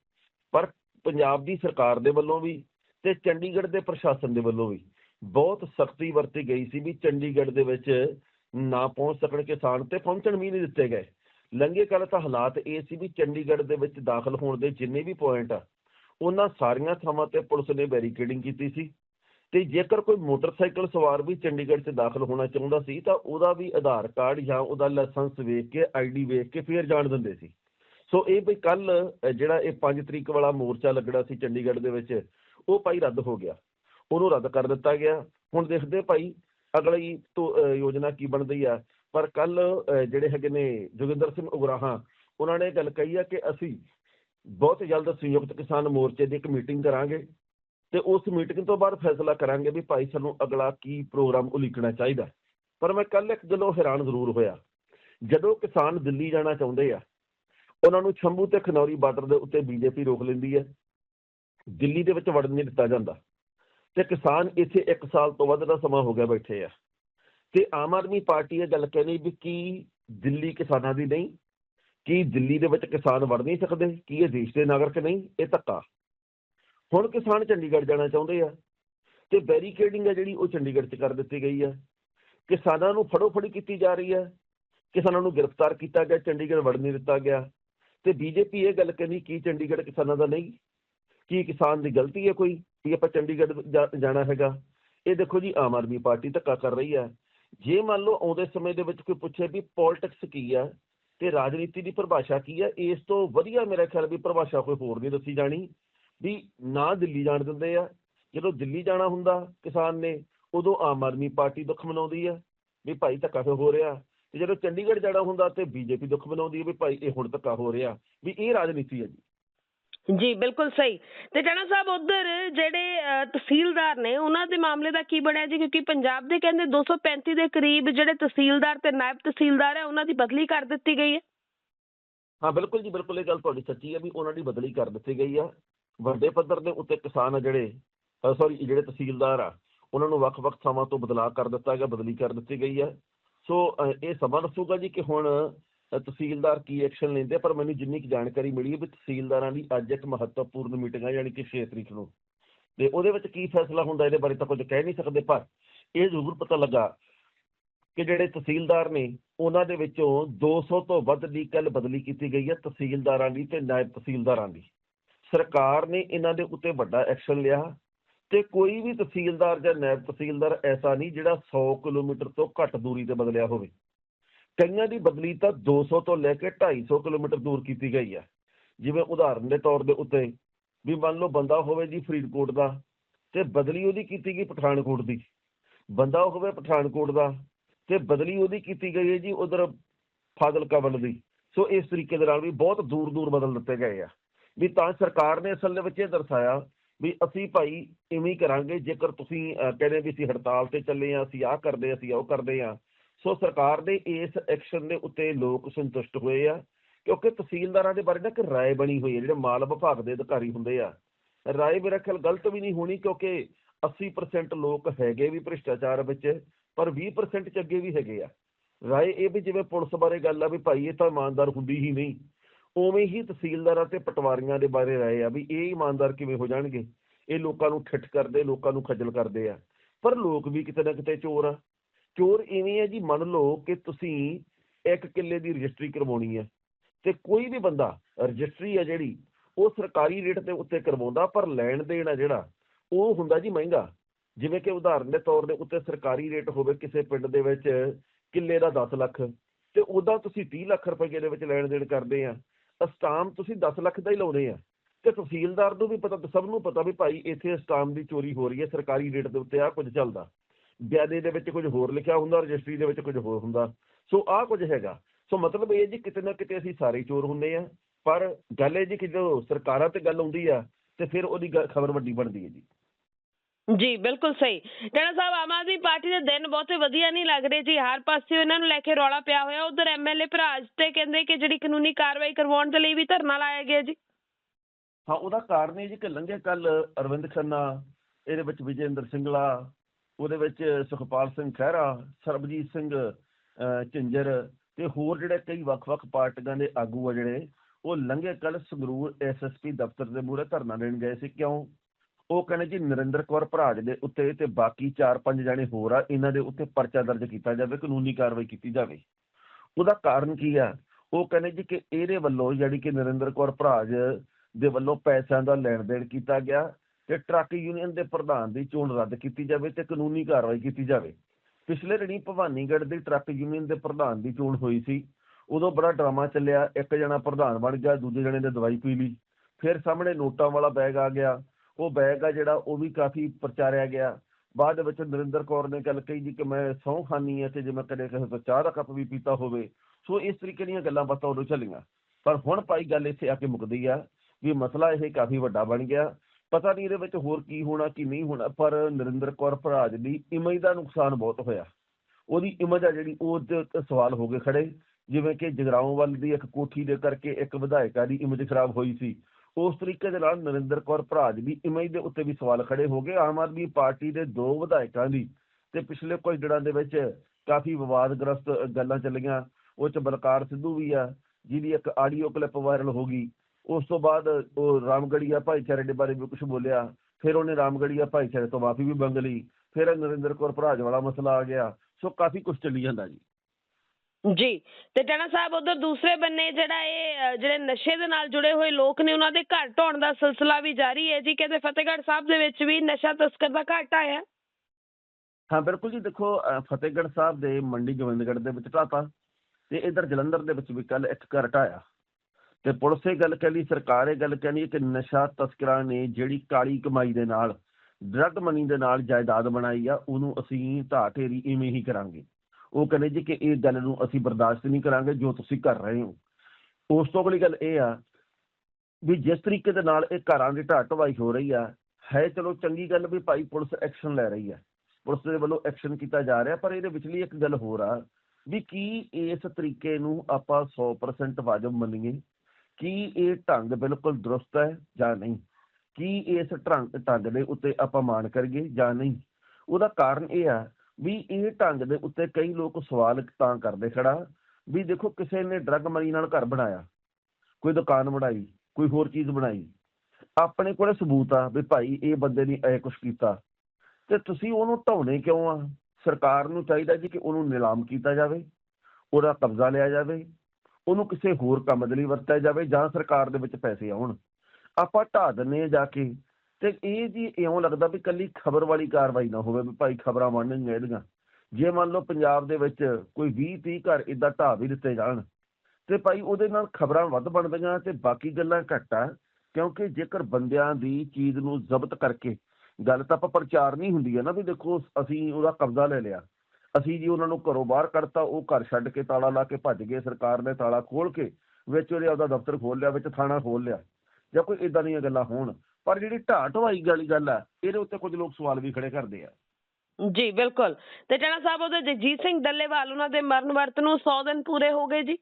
ਪਰ ਪੰਜਾਬ ਦੀ ਸਰਕਾਰ ਦੇ ਵੱਲੋਂ ਵੀ ਤੇ ਚੰਡੀਗੜ੍ਹ ਦੇ ਪ੍ਰਸ਼ਾਸਨ ਦੇ ਵੱਲੋਂ ਵੀ ਬਹੁਤ ਸਖਤੀ ਵਰਤੀ ਗਈ ਸੀ ਵੀ ਚੰਡੀਗੜ੍ਹ ਦੇ ਵਿੱਚ ਨਾ ਪਹੁੰਚ ਸਕਣ ਕਿਸਾਨ ਤੇ ਪਹੁੰਚਣ ਵੀ ਨਹੀਂ ਦਿੱਤੇ ਗਏ। ਲੰਘੇ ਕੱਲ ਤਾਂ ਹਾਲਾਤ ਇਹ ਸੀ ਵੀ ਚੰਡੀਗੜ੍ਹ ਦੇ ਵਿੱਚ ਦਾਖਲ ਹੋਣ ਦੇ ਜਿੰਨੇ ਵੀ ਪੁਆਇੰਟ ਆ, ਉਹਨਾਂ ਸਾਰੀਆਂ ਥਾਵਾਂ ਤੇ ਪੁਲਿਸ ਨੇ ਬੈਰੀਕੇਡਿੰਗ ਕੀਤੀ ਸੀ। ਤੇ ਜੇਕਰ ਕੋਈ ਮੋਟਰਸਾਈਕਲ ਸਵਾਰ ਵੀ ਚੰਡੀਗੜ੍ਹ 'ਚ ਦਾਖਲ ਹੋਣਾ ਚਾਹੁੰਦਾ ਸੀ ਤਾਂ ਉਹਦਾ ਵੀ ਆਧਾਰ ਕਾਰਡ ਜਾਂ ਉਹਦਾ ਲਾਇਸੈਂਸ ਵੇਖ ਕੇ ਆਈਡੀ ਵੇਖ ਕੇ ਫੇਰ ਜਾਣ ਦਿੰਦੇ ਸੀ। ਸੋ ਇਹ ਵੀ ਕੱਲ ਜਿਹੜਾ ਇਹ 5 ਤਰੀਕ ਵਾਲਾ ਮੋਰਚਾ ਲੱਗਣਾ ਸੀ ਚੰਡੀਗੜ੍ਹ ਦੇ ਵਿੱਚ, ਉਹ ਭਾਈ ਰੱਦ ਹੋ ਗਿਆ। ਉਹਨੂੰ ਰੱਦ ਕਰ ਦਿੱਤਾ ਗਿਆ। ਹੁਣ ਦੇਖਦੇ ਭਾਈ, ਅਗਲੀ ਤੋਂ ਯੋਜਨਾ ਕੀ ਬਣਦੀ ਆ। ਪਰ ਕੱਲ ਜਿਹੜੇ ਹੈਗੇ ਨੇ ਜੋਗਿੰਦਰ ਸਿੰਘ ਉਗਰਾਹਾਂ, ਉਹਨਾਂ ਨੇ ਇਹ ਗੱਲ ਕਹੀ ਆ ਕਿ ਅਸੀਂ ਬਹੁਤ ਜਲਦ ਸੰਯੁਕਤ ਕਿਸਾਨ ਮੋਰਚੇ ਦੀ ਇੱਕ ਮੀਟਿੰਗ ਕਰਾਂਗੇ ਤੇ ਉਸ ਮੀਟਿੰਗ ਤੋਂ ਬਾਅਦ ਫੈਸਲਾ ਕਰਾਂਗੇ ਵੀ ਭਾਈ ਸਾਨੂੰ ਅਗਲਾ ਕੀ ਪ੍ਰੋਗਰਾਮ ਉਲੀਕਣਾ ਚਾਹੀਦਾ। ਪਰ ਮੈਂ ਕੱਲ ਇੱਕ ਗੱਲੋਂ ਹੈਰਾਨ ਜ਼ਰੂਰ ਹੋਇਆ। ਜਦੋਂ ਕਿਸਾਨ ਦਿੱਲੀ ਜਾਣਾ ਚਾਹੁੰਦੇ ਆ, ਉਹਨਾਂ ਨੂੰ ਛੰਭੂ ਤੇ ਖਨੌਰੀ ਬਾਰਡਰ ਦੇ ਉੱਤੇ ਬੀਜੇਪੀ ਰੋਕ ਲੈਂਦੀ ਹੈ ਦਿੱਲੀ ਦੇ ਵਿੱਚ ਵੜਨ ਨਹੀਂ ਦਿੱਤਾ ਜਾਂਦਾ। ਤੇ ਕਿਸਾਨ ਇੱਥੇ 1 ਸਾਲ ਤੋਂ ਵੱਧ ਦਾ ਸਮਾਂ ਹੋ ਗਿਆ ਬੈਠੇ ਆ। ਤੇ ਆਮ ਆਦਮੀ ਪਾਰਟੀ ਇਹ ਗੱਲ ਕਹਿੰਦੀ ਵੀ ਕੀ ਦਿੱਲੀ ਕਿਸਾਨਾਂ ਦੀ ਨਹੀਂ, ਕੀ ਦਿੱਲੀ ਦੇ ਵਿੱਚ ਕਿਸਾਨ ਵੜ ਨਹੀਂ ਸਕਦੇ, ਕੀ ਇਹ ਦੇਸ਼ ਦੇ ਨਾਗਰਿਕ ਨਹੀਂ, ਇਹ ਧੱਕਾ। ਹੁਣ ਕਿਸਾਨ ਚੰਡੀਗੜ੍ਹ ਜਾਣਾ ਚਾਹੁੰਦੇ ਆ ਤੇ ਬੈਰੀਕੇਡਿੰਗ ਆ ਜਿਹੜੀ ਉਹ ਚੰਡੀਗੜ੍ਹ 'ਚ ਕਰ ਦਿੱਤੀ ਗਈ ਹੈ ਕਿਸਾਨਾਂ ਨੂੰ ਫੜੋ ਫੜੀ ਕੀਤੀ ਜਾ ਰਹੀ ਹੈ ਕਿਸਾਨਾਂ ਨੂੰ ਗ੍ਰਿਫਤਾਰ ਕੀਤਾ ਗਿਆ, ਚੰਡੀਗੜ੍ਹ ਵੜ ਨਹੀਂ ਦਿੱਤਾ ਗਿਆ। ਤੇ ਬੀਜੇਪੀ ਇਹ ਗੱਲ ਕਹਿੰਦੀ ਕੀ ਚੰਡੀਗੜ੍ਹ ਕਿਸਾਨਾਂ ਦਾ ਨਹੀਂ ਕੀ ਕਿਸਾਨ ਦੀ ਗਲਤੀ ਹੈ ਕੋਈ? ਵੀ ਆਪਾਂ ਚੰਡੀਗੜ੍ਹ ਜਾ- ਜਾਣਾ ਹੈਗਾ? ਇਹ ਦੇਖੋ ਜੀ, ਆਮ ਆਦਮੀ ਪਾਰਟੀ ਧੱਕਾ ਕਰ ਰਹੀ ਹੈ। ਜੇ ਮੰਨ ਲਓ ਆਉਂਦੇ ਸਮੇਂ ਦੇ ਵਿੱਚ ਕੋਈ ਪੁੱਛੇ ਵੀ ਪੋਲਿਟਿਕਸ ਕੀ ਹੈ ਤੇ ਰਾਜਨੀਤੀ ਦੀ ਪਰਿਭਾਸ਼ਾ ਕੀ ਹੈ, ਇਸ ਤੋਂ ਵਧੀਆ ਮੇਰਾ ਖਿਆਲ ਵੀ ਪਰਿਭਾਸ਼ਾ ਕੋਈ ਹੋਰ ਨਹੀਂ ਦੱਸੀ ਜਾਣੀ। ਵੀ ਨਾ ਦਿੱਲੀ ਜਾਣ ਦਿੰਦੇ ਆ। ਜਦੋਂ ਦਿੱਲੀ ਜਾਣਾ ਹੁੰਦਾ ਕਿਸਾਨ ਨੇ, ਉਦੋਂ ਆਮ ਆਦਮੀ ਪਾਰਟੀ ਦੁੱਖ ਮਨਾਉਂਦੀ ਆ ਵੀ ਭਾਈ ਧੱਕਾ ਕਿਉਂ ਹੋ ਰਿਹਾ? ਤੇ ਜਦੋਂ ਚੰਡੀਗੜ੍ਹ ਜਾਣਾ ਹੁੰਦਾ ਤੇ ਬੀਜੇਪੀ ਦੁੱਖ ਮਨਾਉਂਦੀ ਹੈ ਵੀ ਭਾਈ ਇਹ ਹੁਣ ਧੱਕਾ ਹੋ ਰਿਹਾ। ਵੀ ਇਹ ਰਾਜਨੀਤੀ ਹੈ ਜੀ। ਜੀ, ਬਿਲਕੁਲ ਸਹੀ। ਤੇ ਟਾਣਾ ਸਾਹਿਬ, ਉਧਰ ਜਿਹੜੇ ਤਹਿਸੀਲਦਾਰ ਨੇ, ਉਹਨਾਂ ਦੇ ਮਾਮਲੇ ਦਾ ਕੀ ਬਣਿਆ ਜੀ? ਕਿਉਂਕਿ ਪੰਜਾਬ ਦੇ ਕਹਿੰਦੇ 235 ਦੇ ਕਰੀਬ ਜਿਹੜੇ ਤਹਿਸੀਲਦਾਰ ਤੇ ਨਾਇਬ ਤਹਿਸੀਲਦਾਰ ਹੈ, ਉਹਨਾਂ ਦੀ ਬਦਲੀ ਕਰ ਦਿੱਤੀ ਗਈ ਹੈ। ਹਾਂ, ਬਿਲਕੁਲ ਜੀ, ਬਿਲਕੁਲ। ਇਹ ਗੱਲ ਤੁਹਾਡੀ ਸੱਚੀ ਹੈ ਵੀ ਉਹਨਾਂ ਦੀ ਬਦਲੀ ਕਰ ਦਿੱਤੀ ਗਈ ਆ ਵੱਡੇ ਪੱਧਰ ਦੇ ਉੱਤੇ ਕਿਸਾਨ ਆ ਜਿਹੜੇ ਸੌਰੀ ਜਿਹੜੇ ਤਹਿਸੀਲਦਾਰ ਆ, ਉਹਨਾਂ ਨੂੰ ਵੱਖ-ਵੱਖ ਥਾਵਾਂ ਤੋਂ ਬਦਲਾਅ ਕਰ ਦਿੱਤਾ ਗਿਆ, ਬਦਲੀ ਕਰ ਦਿੱਤੀ ਗਈ ਹੈ। ਸੋ ਇਹ ਸਮਾਂ ਦੱਸੂਗਾ ਜੀ ਕਿ ਹੁਣ ਤਹਿਸੀਲਦਾਰ ਕੀ ਐਕਸ਼ਨ ਲੈਂਦੇ ਆ, ਪਰ ਮੈਨੂੰ ਜਿੰਨੀ ਕੁ ਜਾਣਕਾਰੀ ਮਿਲੀ ਹੈ ਵੀ ਤਹਿਸੀਲਦਾਰਾਂ ਦੀ ਅੱਜ ਇੱਕ ਮਹੱਤਵਪੂਰਨ ਮੀਟਿੰਗ ਹੈ ਯਾਨੀ ਕਿ 6 ਤਰੀਕ ਨੂੰ। ਤੇ ਉਹਦੇ ਵਿੱਚ ਕੀ ਫੈਸਲਾ ਹੁੰਦਾ ਇਹਦੇ ਬਾਰੇ ਤਾਂ ਕੁਝ ਕਹਿ ਨਹੀਂ ਸਕਦੇ ਪਰ ਇਹ ਜ਼ਰੂਰ ਪਤਾ ਲੱਗਾ ਕਿ ਜਿਹੜੇ ਤਹਿਸੀਲਦਾਰ ਨੇ ਉਹਨਾਂ ਦੇ ਵਿੱਚੋਂ 200 ਤੋਂ ਵੱਧ ਦੀ ਕੱਲ ਬਦਲੀ ਕੀਤੀ ਗਈ ਹੈ ਤਹਿਸੀਲਦਾਰਾਂ ਦੀ ਤੇ ਨਾਇਬ ਤਹਿਸੀਲਦਾਰਾਂ ਦੀ। ਸਰਕਾਰ ਨੇ ਇਹਨਾਂ ਦੇ ਉੱਤੇ ਵੱਡਾ ਐਕਸ਼ਨ ਲਿਆ ਤੇ ਕੋਈ ਵੀ ਤਹਿਸੀਲਦਾਰ ਜਾਂ ਨਾਇਬ ਤਹਿਸੀਲਦਾਰ ਐਸਾ ਨਹੀਂ ਜਿਹੜਾ 100 ਕਿਲੋਮੀਟਰ ਤੋਂ ਘੱਟ ਦੂਰੀ ਤੇ ਬਦਲਿਆ ਹੋਵੇ। ਕਈਆਂ ਦੀ ਬਦਲੀ ਤਾਂ 200 ਤੋਂ ਲੈ ਕੇ 250 ਕਿਲੋਮੀਟਰ ਦੂਰ ਕੀਤੀ ਗਈ ਹੈ ਜਿਵੇਂ ਉਦਾਹਰਨ ਦੇ ਤੌਰ ਦੇ ਉੱਤੇ ਵੀ ਮੰਨ ਲਓ ਬੰਦਾ ਹੋਵੇ ਜੀ ਫਰੀਦਕੋਟ ਦਾ ਤੇ ਬਦਲੀ ਉਹਦੀ ਕੀਤੀ ਗਈ ਪਠਾਨਕੋਟ ਦੀ। ਬੰਦਾ ਹੋਵੇ ਪਠਾਨਕੋਟ ਦਾ ਤੇ ਬਦਲੀ ਉਹਦੀ ਕੀਤੀ ਗਈ ਹੈ ਜੀ ਉਧਰ ਫਾਜ਼ਿਲਕਾ ਵੱਲ ਦੀ। ਸੋ ਇਸ ਤਰੀਕੇ ਦੇ ਨਾਲ ਵੀ ਬਹੁਤ ਦੂਰ ਦੂਰ ਬਦਲ ਦਿੱਤੇ ਗਏ ਆ। ਵੀ ਤਾਂ ਸਰਕਾਰ ਨੇ ਅਸਲ ਦੇ ਵਿੱਚ ਇਹ ਦਰਸਾਇਆ ਵੀ ਅਸੀਂ ਭਾਈ ਇਵੇਂ ਕਰਾਂਗੇ, ਜੇਕਰ ਤੁਸੀਂ ਕਹਿੰਦੇ ਵੀ ਅਸੀਂ ਹੜਤਾਲ ਤੇ ਚੱਲੇ ਆ, ਅਸੀਂ ਆਹ ਕਰਦੇ ਅਸੀਂ ਉਹ ਕਰਦੇ ਆ ਸੋ ਸਰਕਾਰ ਦੇ ਇਸ ਐਕਸ਼ਨ ਦੇ ਉੱਤੇ ਲੋਕ ਸੰਤੁਸ਼ਟ ਹੋਏ ਆ, ਕਿਉਂਕਿ ਤਹਿਸੀਲਦਾਰਾਂ ਦੇ ਬਾਰੇ ਨਾ ਇੱਕ ਰਾਏ ਬਣੀ ਹੋਈ ਹੈ, ਜਿਹੜੇ ਮਾਲ ਵਿਭਾਗ ਦੇ ਅਧਿਕਾਰੀ ਹੁੰਦੇ ਆ। ਰਾਏ ਮੇਰਾ ਖਿਆਲ ਗਲਤ ਵੀ ਨਹੀਂ ਹੋਣੀ, ਕਿਉਂਕਿ 80% ਲੋਕ ਹੈਗੇ ਵੀ ਭ੍ਰਿਸ਼ਟਾਚਾਰ ਵਿੱਚ, ਪਰ 20% ਚ ਅੱਗੇ ਵੀ ਹੈਗੇ ਆ। ਰਾਏ ਇਹ ਵੀ ਜਿਵੇਂ ਪੁਲਿਸ ਬਾਰੇ ਗੱਲ ਆ ਵੀ ਭਾਈ ਇਹ ਤਾਂ ਇਮਾਨਦਾਰ ਹੁੰਦੀ ਹੀ ਨਹੀਂ। ਉਵੇਂ ਹੀ ਤਹਿਸੀਲਦਾਰਾਂ ਤੇ ਪਟਵਾਰੀਆਂ ਦੇ ਬਾਰੇ ਰਾਏ ਆ ਵੀ ਇਹ ਇਮਾਨਦਾਰ ਕਿਵੇਂ ਹੋ ਜਾਣਗੇ? ਇਹ ਲੋਕਾਂ ਨੂੰ ਠਿੱਠ ਕਰਦੇ, ਲੋਕਾਂ ਨੂੰ ਖੱਜਲ ਕਰਦੇ ਆ। ਪਰ ਲੋਕ ਵੀ ਕਿਤੇ ਨਾ ਕਿਤੇ ਚੋਰ ਆ। ਚੋਰ ਇਵੇਂ ਹੈ ਜੀ, ਮੰਨ ਲਓ ਕਿ ਤੁਸੀਂ ਇੱਕ ਕਿੱਲੇ ਦੀ ਰਜਿਸਟਰੀ ਕਰਵਾਉਣੀ ਹੈ ਤੇ ਕੋਈ ਵੀ ਬੰਦਾ ਰਜਿਸਟਰੀ ਹੈ ਜਿਹੜੀ, ਉਹ ਸਰਕਾਰੀ ਰੇਟ ਦੇ ਉੱਤੇ ਕਰਵਾਉਂਦਾ, ਪਰ ਲੈਣ ਦੇਣ ਆ ਜਿਹੜਾ, ਉਹ ਹੁੰਦਾ ਜੀ ਮਹਿੰਗਾ। ਜਿਵੇਂ ਕਿ ਉਦਾਹਰਨ ਦੇ ਤੌਰ ਦੇ ਉੱਤੇ ਸਰਕਾਰੀ ਰੇਟ ਹੋਵੇ ਕਿਸੇ ਪਿੰਡ ਦੇ ਵਿੱਚ ਕਿੱਲੇ ਦਾ 10 ਲੱਖ, ਤੇ ਉਹਦਾ ਤੁਸੀਂ 30 ਲੱਖ ਰੁਪਏ ਦੇ ਵਿੱਚ ਲੈਣ ਦੇਣ ਕਰਦੇ ਆ। ਅਸਟਾਮ ਤੁਸੀਂ 10 ਲੱਖ ਦਾ ਹੀ ਲਾਉਣੇ ਆ। ਤੇ ਤਹਿਸੀਲਦਾਰ ਨੂੰ ਵੀ ਪਤਾ, ਸਭ ਨੂੰ ਪਤਾ ਵੀ ਭਾਈ ਇੱਥੇ ਅਸਟਾਮ ਦੀ ਚੋਰੀ ਹੋ ਰਹੀ ਹੈ, ਸਰਕਾਰੀ ਰੇਟ ਦੇ ਉੱਤੇ ਆ ਕੁਝ ਚੱਲਦਾ। ਬਿਆਨੇ ਦੇ ਵਿੱਚ ਕੁਝ ਹੋਰ ਲਿਖਿਆ ਹੁੰਦਾ ਰਜਿਸਟਰੀ ਦੇ ਵਿੱਚ ਕੁਝ ਹੋਰ ਹੁੰਦਾ। ਸੋ ਆਹ ਕੁਝ ਹੈਗਾ। ਸੋ ਮਤਲਬ ਇਹ ਜੀ ਕਿਤੇ ਨਾ ਕਿਤੇ ਅਸੀਂ ਸਾਰੇ ਚੋਰ ਹੁੰਦੇ ਆ। ਪਰ ਗੱਲ ਇਹ ਜੀ ਕਿ ਜਦੋਂ ਸਰਕਾਰਾਂ ਤੇ ਗੱਲ ਆਉਂਦੀ ਆ ਤੇ ਫਿਰ ਉਹਦੀ ਖਬਰ ਵੱਡੀ ਬਣਦੀ ਹੈ ਜੀ। ਜੀ ਬਿਲਕੁਲ ਸਹੀ। ਟਾਣਾ ਸਾਹਿਬ ਆਮ ਆਦਮੀ ਪਾਰਟੀ ਦੇ ਦਿਨ ਬਹੁਤੇ ਵਧੀਆ ਨਹੀਂ ਲੱਗ ਰਹੇ ਜੀ। ਹਰ ਪਾਸੇ ਇਹਨਾਂ ਨੂੰ ਲੈ ਕੇ ਰੌਲਾ ਪਿਆ ਹੋਇਆ। ਉਧਰ ਐਮਐਲਏ ਭਰਾਜ ਤੇ ਕਹਿੰਦੇ ਕਿ ਜਿਹੜੀ ਕਾਨੂੰਨੀ ਕਾਰਵਾਈ ਕਰਵਾਉਣ ਦੇ ਲਈ ਵੀ ਧਰਨਾ ਲਾਇਆ ਗਿਆ ਜੀ। ਹਾਂ ਉਹਦਾ ਕਾਰਨ ਇਹ ਜੀ ਕਿ ਲੰਘੇ ਕੱਲ ਅਰਵਿੰਦ ਖੰਨਾ ਇਹਦੇ ਵਿੱਚ ਵਿਜੇਂਦਰ ਸਿੰਗਲਾ ਉਹਦੇ ਵਿੱਚ ਸੁਖਪਾਲ ਸਿੰਘ ਖਹਿਰਾ, ਸਰਬਜੀਤ ਸਿੰਘ ਝਿੰਜਰ ਤੇ ਹੋਰ ਜਿਹੜੇ ਕਈ ਵੱਖ-ਵੱਖ ਪਾਰਟੀਆਂ ਦੇ ਆਗੂ ਆ ਜਿਹੜੇ, ਉਹ ਲੰਘੇ ਕੱਲ ਸੰਗਰੂਰ ਐਸਐਸਪੀ ਦਫ਼ਤਰ ਦੇ ਮੂਹਰੇ ਧਰਨਾ ਦੇਣ ਗਏ ਸੀ। ਕਿਉਂ? ਉਹ ਕਹਿੰਦੇ ਜੀ, ਨਰਿੰਦਰ ਕੌਰ ਭਰਾਜ ਦੇ ਉੱਤੇ ਤੇ ਬਾਕੀ 4-5 ਜਣੇ ਹੋਰ ਆ, ਇਹਨਾਂ ਦੇ ਉੱਤੇ ਪਰਚਾ ਦਰਜ ਕੀਤਾ ਜਾਵੇ, ਕਾਨੂੰਨੀ ਕਾਰਵਾਈ ਕੀਤੀ ਜਾਵੇ। ਉਹਦਾ ਕਾਰਨ ਕੀ ਆ? ਉਹ ਕਹਿੰਦੇ ਜੀ ਕਿ ਇਹਦੇ ਵੱਲੋਂ ਜਿਹੜੀ ਕਿ ਨਰਿੰਦਰ ਕੌਰ ਭਰਾਜ ਦੇ ਵੱਲੋਂ ਪੈਸਿਆਂ ਦਾ ਲੈਣ ਦੇਣ ਕੀਤਾ ਗਿਆ। ਤੇ ਟਰੱਕ ਯੂਨੀਅਨ ਦੇ ਪ੍ਰਧਾਨ ਦੀ ਚੋਣ ਰੱਦ ਕੀਤੀ ਜਾਵੇ ਤੇ ਕਾਨੂੰਨੀ ਕਾਰਵਾਈ ਕੀਤੀ ਜਾਵੇ। ਪਿਛਲੇ ਦਿਨੀ ਭਵਾਨੀਗੜ੍ਹ ਦੀ ਟਰੱਕ ਯੂਨੀਅਨ ਦੇ ਪ੍ਰਧਾਨ ਦੀ ਚੋਣ ਹੋਈ ਸੀ। ਉਦੋਂ ਬੜਾ ਡਰਾਮਾ ਚੱਲਿਆ। ਇੱਕ ਜਣਾ ਪ੍ਰਧਾਨ ਬਣ ਗਿਆ, ਦੂਜੇ ਜਣੇ ਨੇ ਦਵਾਈ ਪੀ ਲਈ। ਫਿਰ ਸਾਹਮਣੇ ਨੋਟਾਂ ਵਾਲਾ ਬੈਗ ਆ ਗਿਆ। ਉਹ ਬੈਗ ਆ ਜਿਹੜਾ, ਉਹ ਵੀ ਕਾਫੀ ਪ੍ਰਚਾਰਿਆ ਗਿਆ। ਬਾਅਦ ਵਿੱਚ ਨਰਿੰਦਰ ਕੌਰ ਨੇ ਗੱਲ ਕਹੀ ਜੀ ਕਿ ਮੈਂ ਸਹੁੰ ਖਾਨੀ ਹੈ ਤੇ ਜੇ ਮੈਂ ਕਦੇ ਕਿਸੇ ਤੋਂ ਚਾਹ ਦਾ ਕੱਪ ਵੀ ਪੀਤਾ ਹੋਵੇ, ਸੋ ਇਸ ਤਰੀਕੇ ਦੀਆਂ ਗੱਲਾਂ ਬਾਤਾਂ ਉਦੋਂ ਚੱਲੀਆਂ। ਪਰ ਹੁਣ ਭਾਈ ਗੱਲ ਇੱਥੇ ਆ ਕੇ ਮੁੱਕਦੀ ਆ ਵੀ ਮਸਲਾ ਇਹ ਕਾਫੀ ਵੱਡਾ ਬਣ ਗਿਆ। ਪਤਾ ਨਹੀਂ ਇਹਦੇ ਵਿੱਚ ਹੋਰ ਕੀ ਹੋਣਾ, ਕੀ ਨਹੀਂ ਹੋਣਾ, ਪਰ ਨਰਿੰਦਰ ਕੌਰ ਭਰਾਜ ਦੀ ਇਮੇਜ ਦਾ ਨੁਕਸਾਨ ਬਹੁਤ ਹੋਇਆ। ਉਹਦੀ ਇਮੇਜ ਆ ਜਿਹੜੀ ਉਹਦੇ ਉੱਤੇ ਸਵਾਲ ਹੋ ਗਏ ਖੜੇ। ਜਿਵੇਂ ਕਿ ਜਗਰਾਉਂ ਵੱਲ ਦੀ ਇੱਕ ਕੋਠੀ ਦੇ ਕਰਕੇ ਇੱਕ ਵਿਧਾਇਕਾ ਦੀ ਇਮੇਜ ਖਰਾਬ ਹੋਈ ਸੀ। ਉਸ ਤਰੀਕੇ ਦੇ ਨਾਲ ਨਰਿੰਦਰ ਕੌਰ ਭਰਾਜ ਦੀ ਇਮੇਜ ਦੇ ਉੱਤੇ ਵੀ ਸਵਾਲ ਖੜੇ ਹੋ ਗਏ। ਆਮ ਆਦਮੀ ਪਾਰਟੀ ਦੇ ਦੋ ਵਿਧਾਇਕਾਂ ਦੀ ਤੇ ਪਿਛਲੇ ਕੁਝ ਦਿਨਾਂ ਦੇ ਵਿੱਚ ਕਾਫੀ ਵਿਵਾਦਗ੍ਰਸਤ ਗੱਲਾਂ ਚੱਲੀਆਂ। ਉਹ ਚ ਬਲਕਾਰ ਸਿੱਧੂ ਵੀ ਆ, ਜਿਹਦੀ ਇੱਕ ਆਡੀਓ ਕਲਿੱਪ ਵਾਇਰਲ ਹੋ ਗਈ। ਉਸ ਤੋਂ ਬਾਅਦ ਉਹ ਰਾਮਗੜੀਆ ਭਾਈਚਾਰੇ ਦੇ ਬਾਰੇ ਵੀ ਕੁਝ ਬੋਲਿਆ ਫਿਰ ਉਹਨੇ ਰਾਮਗੜੀਆ ਭਾਈਚਾਰੇ ਤੋਂ ਮਾਫੀ ਵੀ ਮੰਗ ਲਈ ਫਿਰ ਨਰਿੰਦਰ ਕੌਰ ਭਰਾਜ ਵਾਲਾ ਮਸਲਾ ਆ ਗਿਆ ਸੋ ਕਾਫੀ ਕੁਝ ਚੱਲੀ ਜਾਂਦਾ ਜੀ। ਜੀ ਤੇ ਟਾਣਾ ਸਾਹਿਬ ਉਧਰ ਦੂਸਰੇ ਬੰਨੇ ਜਿਹੜਾ ਇਹ ਜਿਹੜੇ ਨਸ਼ੇ ਦੇ ਨਾਲ ਜੁੜੇ ਹੋਏ ਲੋਕ ਨੇ ਉਹਨਾਂ ਦੇ ਘਰ ਢਾਉਣ ਦਾ ਸਿਲਸਿਲਾ ਵੀ ਜਾਰੀ ਹੈ ਜੀ ਕਹਿੰਦੇ ਫਤਿਹਗੜ੍ਹ ਸਾਹਿਬ ਦੇ ਵਿੱਚ ਵੀ ਨਸ਼ਾ ਤਸਕਰ ਦਾ ਘਾਟ ਆਇਆ। ਹਾਂ ਬਿਲਕੁਲ ਜੀ ਦੇਖੋ ਫਤਿਹਗੜ੍ਹ ਸਾਹਿਬ ਦੇ ਮੰਡੀ ਗੋਬਿੰਦਗੜ੍ਹ ਦੇ ਵਿੱਚ ਢਾਤਾ ਤੇ ਇਧਰ ਜਲੰਧਰ ਦੇ ਵਿੱਚ ਵੀ ਕੱਲ ਇੱਕ ਘਰ ਢਾਇਆ। ਤੇ ਪੁਲਿਸ ਇਹ ਗੱਲ ਕਹਿੰਦੀ ਸਰਕਾਰ ਇਹ ਗੱਲ ਕਹਿੰਦੀ ਹੈ ਕਿ ਨਸ਼ਾ ਤਸਕਰਾਂ ਨੇ ਜਿਹੜੀ ਕਾਲੀ ਕਮਾਈ ਦੇ ਨਾਲ ਡਰੱਗ ਮਨੀ ਦੇ ਨਾਲ ਜਾਇਦਾਦ ਬਣਾਈ ਆ, ਉਹਨੂੰ ਅਸੀਂ ਢਾਹ ਢੇਰੀ ਇਵੇਂ ਹੀ ਕਰਾਂਗੇ। ਉਹ ਕਹਿੰਦੇ ਜੀ ਕਿ ਇਹ ਗੱਲ ਨੂੰ ਅਸੀਂ ਬਰਦਾਸ਼ਤ ਨਹੀਂ ਕਰਾਂਗੇ ਜੋ ਤੁਸੀਂ ਕਰ ਰਹੇ ਹੋ। ਉਸ ਤੋਂ ਅਗਲੀ ਗੱਲ ਇਹ ਆ ਵੀ ਜਿਸ ਤਰੀਕੇ ਦੇ ਨਾਲ ਇਹ ਘਰਾਂ ਦੀ ਢਾਹ ਢਵਾਈ ਹੋ ਰਹੀ ਆ, ਹੈ ਚਲੋ ਚੰਗੀ ਗੱਲ ਵੀ ਭਾਈ ਪੁਲਿਸ ਐਕਸ਼ਨ ਲੈ ਰਹੀ ਆ। ਪੁਲਿਸ ਦੇ ਵੱਲੋਂ ਐਕਸ਼ਨ ਕੀਤਾ ਜਾ ਰਿਹਾ, ਪਰ ਇਹਦੇ ਵਿਚਲੀ ਇੱਕ ਗੱਲ ਹੋਰ ਆ ਵੀ ਕੀ ਇਸ ਤਰੀਕੇ ਨੂੰ ਆਪਾਂ 100% ਵਾਜਬ ਮੰਨੀਏ? ਕੀ ਇਹ ਢੰਗ ਬਿਲਕੁਲ ਦਰੁਸਤ ਹੈ ਜਾਂ ਨਹੀਂ? ਕੀ ਇਸ ਢੰਗ ਢੰਗ ਦੇ ਉੱਤੇ ਆਪਾਂ ਮਾਣ ਕਰੀਏ ਜਾਂ ਨਹੀਂ? ਉਹਦਾ ਕਾਰਨ ਇਹ ਆ ਵੀ ਇਹ ਢੰਗ ਦੇ ਉੱਤੇ ਕਈ ਲੋਕ ਸਵਾਲ ਤਾਂ ਕਰਦੇ ਖੜਾ ਵੀ ਦੇਖੋ ਕਿਸੇ ਨੇ ਡਰੱਗ ਮਨੀ ਨਾਲ ਘਰ ਬਣਾਇਆ, ਕੋਈ ਦੁਕਾਨ ਬਣਾਈ, ਕੋਈ ਹੋਰ ਚੀਜ਼ ਬਣਾਈ। ਆਪਣੇ ਕੋਲੇ ਸਬੂਤ ਆ ਵੀ ਭਾਈ ਇਹ ਬੰਦੇ ਨੇ ਇਹ ਕੁਛ ਕੀਤਾ। ਤੇ ਤੁਸੀਂ ਉਹਨੂੰ ਢਾਉਣੇ ਕਿਉਂ ਆ? ਸਰਕਾਰ ਨੂੰ ਚਾਹੀਦਾ ਜੀ ਕਿ ਉਹਨੂੰ ਨਿਲਾਮ ਕੀਤਾ ਜਾਵੇ, ਉਹਦਾ ਕਬਜ਼ਾ ਲਿਆ ਜਾਵੇ ਉਹਨੂੰ ਕਿਸੇ ਹੋਰ ਕੰਮ ਦੇ ਲਈ ਵਰਤਿਆ ਜਾਵੇ ਜਾਂ ਸਰਕਾਰ ਦੇ ਵਿੱਚ ਪੈਸੇ ਆਉਣ। ਆਪਾਂ ਢਾ ਦਿੰਨੇ ਆ ਜਾ ਕੇ ਤੇ ਇਹ ਜੀ ਇਉਂ ਲੱਗਦਾ ਵੀ ਕੱਲੀ ਖਬਰ ਵਾਲੀ ਕਾਰਵਾਈ ਨਾ ਹੋਵੇ ਵੀ ਭਾਈ ਖਬਰਾਂ ਬਣਨਗੀਆਂ ਇਹਦੀਆਂ ਜੇ ਮੰਨ ਲਓ ਪੰਜਾਬ ਦੇ ਵਿੱਚ ਕੋਈ 20 30 ਘਰ ਇਦਾਂ ਢਾ ਵੀ ਦਿੱਤੇ ਜਾਣ, ਤੇ ਭਾਈ ਉਹਦੇ ਨਾਲ ਖਬਰਾਂ ਵੱਧ ਬਣਦੀਆਂ ਤੇ ਬਾਕੀ ਗੱਲਾਂ ਘੱਟ ਆ, ਕਿਉਂਕਿ ਜੇਕਰ ਬੰਦਿਆਂ ਦੀ ਚੀਜ਼ ਨੂੰ ਜ਼ਬਤ ਕਰਕੇ, ਗੱਲ ਤਾਂ ਆਪਾਂ ਪ੍ਰਚਾਰ ਨਹੀਂ ਹੁੰਦੀ ਹੈ ਨਾ ਵੀ ਦੇਖੋ ਅਸੀਂ ਉਹਦਾ ਕਬਜ਼ਾ ਲੈ ਲਿਆ। ਅਸੀਂ ਜੀ ਉਹਨਾਂ ਨੂੰ ਘਰੋਂ ਬਾਹਰ ਕੱਢਤਾ ਉਹ ਘਰ ਛੱਡ ਕੇ ਤਾਲਾ ਲਾ ਕੇ ਭੱਜ ਗਏ ਸਰਕਾਰ ਨੇ ਤਾਲਾ ਖੋਲ ਕੇ ਵਿੱਚ ਉਹਦੇ ਆਪਦਾ ਦਫ਼ਤਰ ਖੋਲ ਲਿਆ ਵਿੱਚ ਥਾਣਾ ਖੋਲ ਲਿਆ ਜਾਂ ਕੋਈ ਇਦਾਂ ਦੀਆਂ ਗੱਲਾਂ ਹੋਣ। ਪਰ ਜਿਹੜੀ ਢਾਹ ਢਵਾਈ ਵਾਲੀ ਗੱਲ ਆ ਇਹਦੇ ਉੱਤੇ ਕੁਝ ਲੋਕ ਸਵਾਲ ਵੀ ਖੜੇ ਕਰਦੇ ਆ। ਜੀ ਬਿਲਕੁਲ। ਤੇ ਟਾਣਾ ਸਾਹਿਬ ਉਹਦੇ ਜਗਜੀਤ ਸਿੰਘ ਡੱਲੇਵਾਲ ਉਹਨਾਂ ਦੇ ਮਰਨ ਵਰਤ ਨੂੰ 100 ਦਿਨ ਪੂਰੇ ਹੋ ਗਏ ਜੀ?